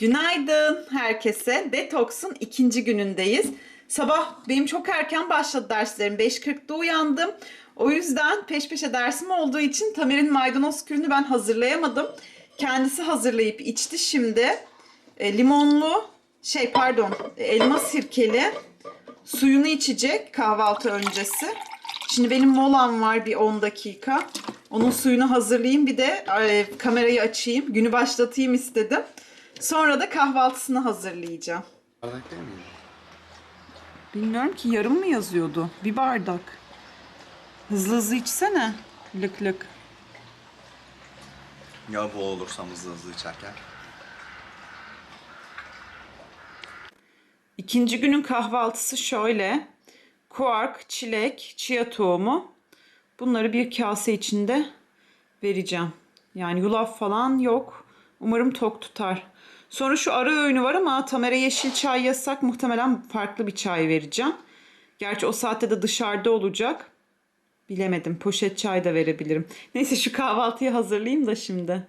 Günaydın herkese. Detox'un ikinci günündeyiz. Sabah benim çok erken başladı derslerim. 5.40'da uyandım. O yüzden peş peşe dersim olduğu için Tamer'in maydanoz kürünü ben hazırlayamadım. Kendisi hazırlayıp içti şimdi. E, limonlu, şey pardon, elma sirkeli suyunu içecek kahvaltı öncesi. Şimdi benim molam var bir 10 dakika. Onun suyunu hazırlayayım bir de e, kamerayı açayım. Günü başlatayım istedim. Sonra da kahvaltısını hazırlayacağım. Bardak değil mi? Bilmiyorum ki yarım mı yazıyordu? Bir bardak. Hızlı hızlı içsene. Lık lık. Ya bu olursam hızlı hızlı içerken. İkinci günün kahvaltısı şöyle. Kuark, çilek, chia tohumu. Bunları bir kase içinde vereceğim. Yani yulaf falan yok. Umarım tok tutar. Sonra şu ara öğünü var ama Tamer'e yeşil çay yasak. Muhtemelen farklı bir çay vereceğim. Gerçi o saatte de dışarıda olacak. Bilemedim. Poşet çay da verebilirim. Neyse şu kahvaltıyı hazırlayayım da şimdi.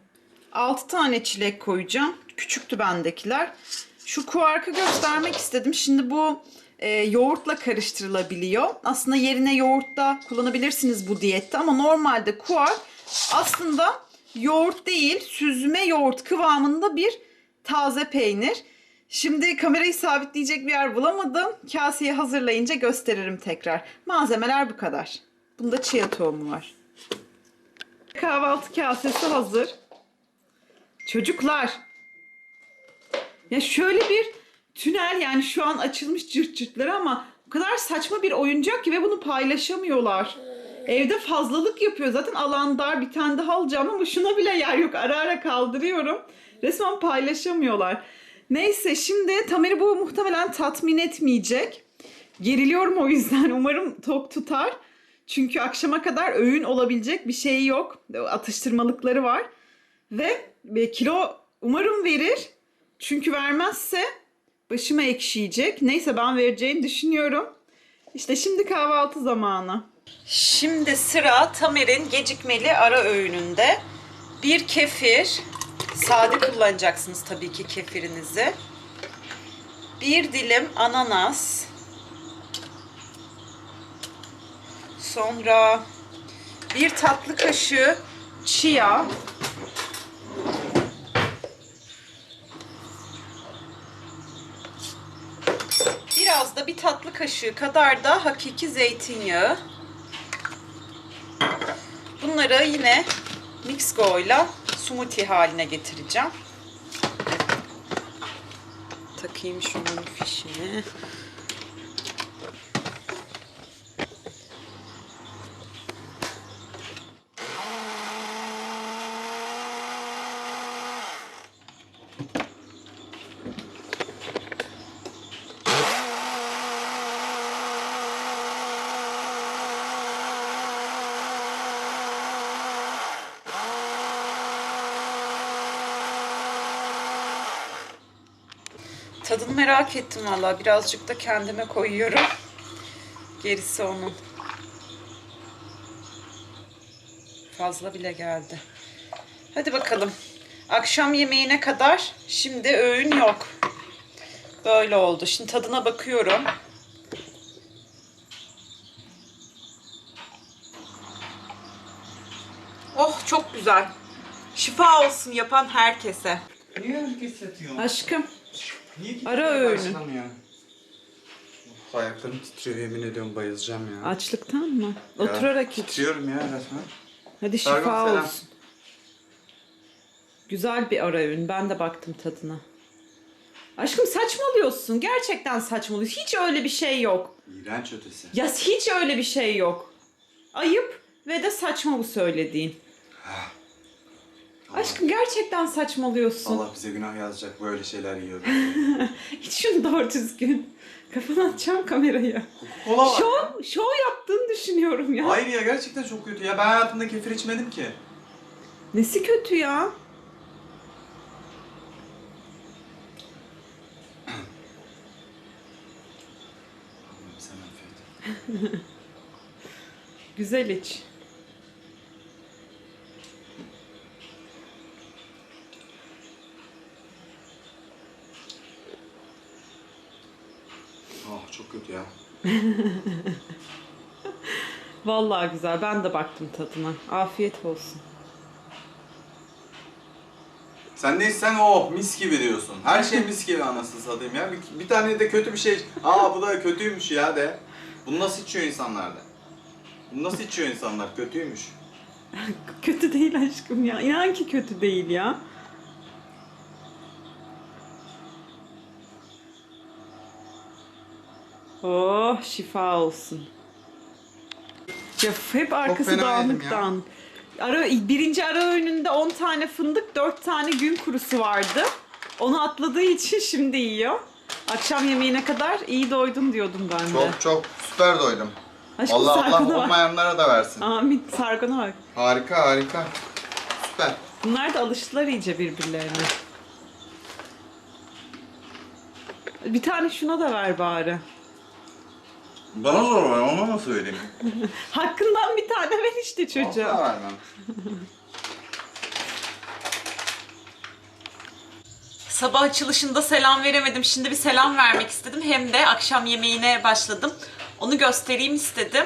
6 tane çilek koyacağım. Küçüktü bendekiler. Şu kuarkı göstermek istedim. Şimdi bu e, yoğurtla karıştırılabiliyor. Aslında yerine yoğurt da kullanabilirsiniz bu diyette ama normalde kuark aslında yoğurt değil süzme yoğurt kıvamında bir taze peynir. Şimdi kamerayı sabitleyecek bir yer bulamadım. Kaseyi hazırlayınca gösteririm tekrar. Malzemeler bu kadar. Bunda chia tohumu var. Kahvaltı kasesi hazır. Çocuklar. Ya şöyle bir tünel yani şu an açılmış cırt cırtları ama o kadar saçma bir oyuncak ki ve bunu paylaşamıyorlar. Evde fazlalık yapıyor. Zaten alan dar bir tane daha alacağım ama şuna bile yer yok. Ara ara kaldırıyorum. Resmen paylaşamıyorlar. Neyse şimdi Tamer'i bu muhtemelen tatmin etmeyecek. Geriliyorum o yüzden. Umarım tok tutar. Çünkü akşama kadar öğün olabilecek bir şey yok. Atıştırmalıkları var. Ve e, kilo umarım verir. Çünkü vermezse başıma ekşiyecek. Neyse ben vereceğini düşünüyorum. İşte şimdi kahvaltı zamanı. Şimdi sıra Tamer'in gecikmeli ara öğününde. Bir kefir. Sade kullanacaksınız tabii ki kefirinizi. Bir dilim ananas. Sonra bir tatlı kaşığı chia. Biraz da bir tatlı kaşığı kadar da hakiki zeytinyağı. Bunları yine Mixgo ile smoothie haline getireceğim. Takayım şunun fişini. Tadını merak ettim valla. Birazcık da kendime koyuyorum. Gerisi onun. Fazla bile geldi. Hadi bakalım. Akşam yemeğine kadar şimdi öğün yok. Böyle oldu. Şimdi tadına bakıyorum. Oh çok güzel. Şifa olsun yapan herkese. Niye herkes yatıyor? Aşkım. Niye Ara öğünü. başlamıyor? Of, ayaklarım titriyor yemin ediyorum bayılacağım ya. Açlıktan mı? Ya, Oturarak iç. Titriyorum ya resmen. Hadi şifa Pardon, selam. olsun. Güzel bir ara öğün. Ben de baktım tadına. Aşkım saçmalıyorsun. Gerçekten saçmalıyorsun. Hiç öyle bir şey yok. İğrenç ötesi. Ya hiç öyle bir şey yok. Ayıp ve de saçma bu söylediğin. Aşkım gerçekten saçmalıyorsun. Allah bize günah yazacak böyle şeyler yiyoruz. Hiç şunu doğru düzgün. Kafana atacağım kamerayı. Kola var. Şov, şov yaptığını düşünüyorum ya. Hayır ya gerçekten çok kötü ya. Ben hayatımda kefir içmedim ki. Nesi kötü ya? Sen. Güzel iç. çok kötü ya. Vallahi güzel. Ben de baktım tadına. Afiyet olsun. Sen neysen oh mis gibi diyorsun. Her şey mis gibi anasını satayım ya. Bir, bir tane de kötü bir şey. Aa bu da kötüymüş ya de. Bunu nasıl içiyor insanlar de. Bunu nasıl içiyor insanlar? Kötüymüş. Kötü değil aşkım ya. İnan ki kötü değil ya. Oh şifa olsun. Ya hep arkası fena yedim dağınık ya. dağınık. Ara, birinci ara öğününde 10 tane fındık, 4 tane gün kurusu vardı. Onu atladığı için şimdi yiyor. Akşam yemeğine kadar iyi doydum diyordum ben de. Çok çok süper doydum. Aşkım Allah Allah sargona bak. olmayanlara da versin. Amin sargona bak. Harika harika. Süper. Bunlar da alıştılar iyice birbirlerine. Bir tane şuna da ver bari. Bana zor var ona nasıl söyleyeyim? Hakkından bir tane ver işte çocuğa. Asla vermem. Sabah açılışında selam veremedim. Şimdi bir selam vermek istedim. Hem de akşam yemeğine başladım. Onu göstereyim istedim.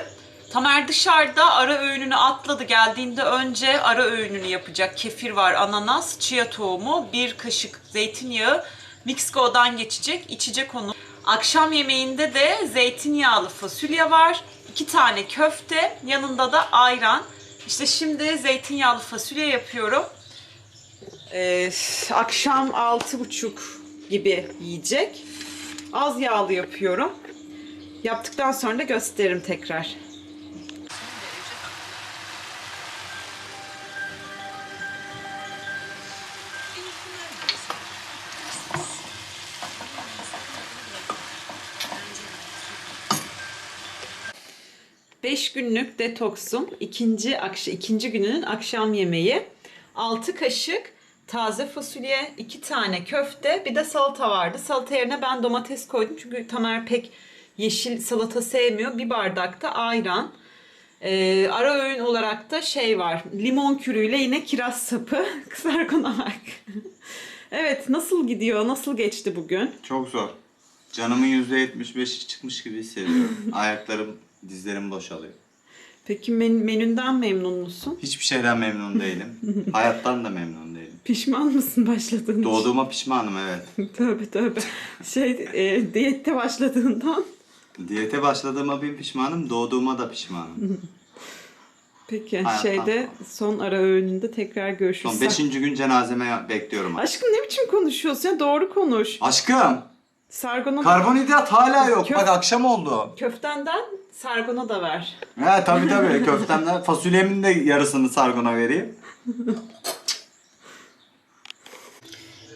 Tamer dışarıda ara öğününü atladı. Geldiğinde önce ara öğününü yapacak. Kefir var, ananas, chia tohumu, bir kaşık zeytinyağı. Mixco'dan geçecek, içecek onu. Akşam yemeğinde de zeytinyağlı fasulye var. iki tane köfte, yanında da ayran. İşte şimdi zeytinyağlı fasulye yapıyorum. Ee, akşam altı buçuk gibi yiyecek. Az yağlı yapıyorum. Yaptıktan sonra da gösteririm tekrar. Beş günlük detoksun ikinci akş ikinci gününün akşam yemeği. 6 kaşık taze fasulye, 2 tane köfte, bir de salata vardı. Salata yerine ben domates koydum çünkü Tamer pek yeşil salata sevmiyor. Bir bardak da ayran. Ee, ara öğün olarak da şey var. Limon kürüyle yine kiraz sapı. Sargona bak. evet nasıl gidiyor? Nasıl geçti bugün? Çok zor. Canımın %75'i çıkmış gibi hissediyorum. Ayaklarım, dizlerim boşalıyor. Peki men- menünden memnun musun? Hiçbir şeyden memnun değilim. Hayattan da memnun değilim. Pişman mısın başladığın için? Doğduğuma pişmanım evet. Tövbe tövbe. Şey e, diyette başladığından. Diyete başladığıma bin pişmanım, doğduğuma da pişmanım. Peki Hayattan şeyde son ara öğününde tekrar görüşürüz. Son 5. gün cenazeme bekliyorum. Aşkım ne biçim konuşuyorsun ya? Doğru konuş. Aşkım, Sargona karbonhidrat hala yok. Bak akşam oldu. köftenden sargona da ver. He tabii tabii köftemden fasulyemin de yarısını sargona vereyim.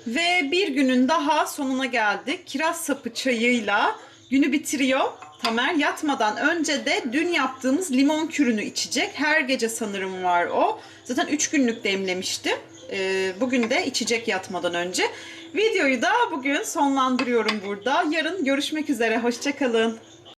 Ve bir günün daha sonuna geldik. Kiraz sapı çayıyla günü bitiriyor. Tamer yatmadan önce de dün yaptığımız limon kürünü içecek. Her gece sanırım var o. Zaten 3 günlük demlemiştim. Ee, bugün de içecek yatmadan önce. Videoyu da bugün sonlandırıyorum burada. Yarın görüşmek üzere. Hoşçakalın.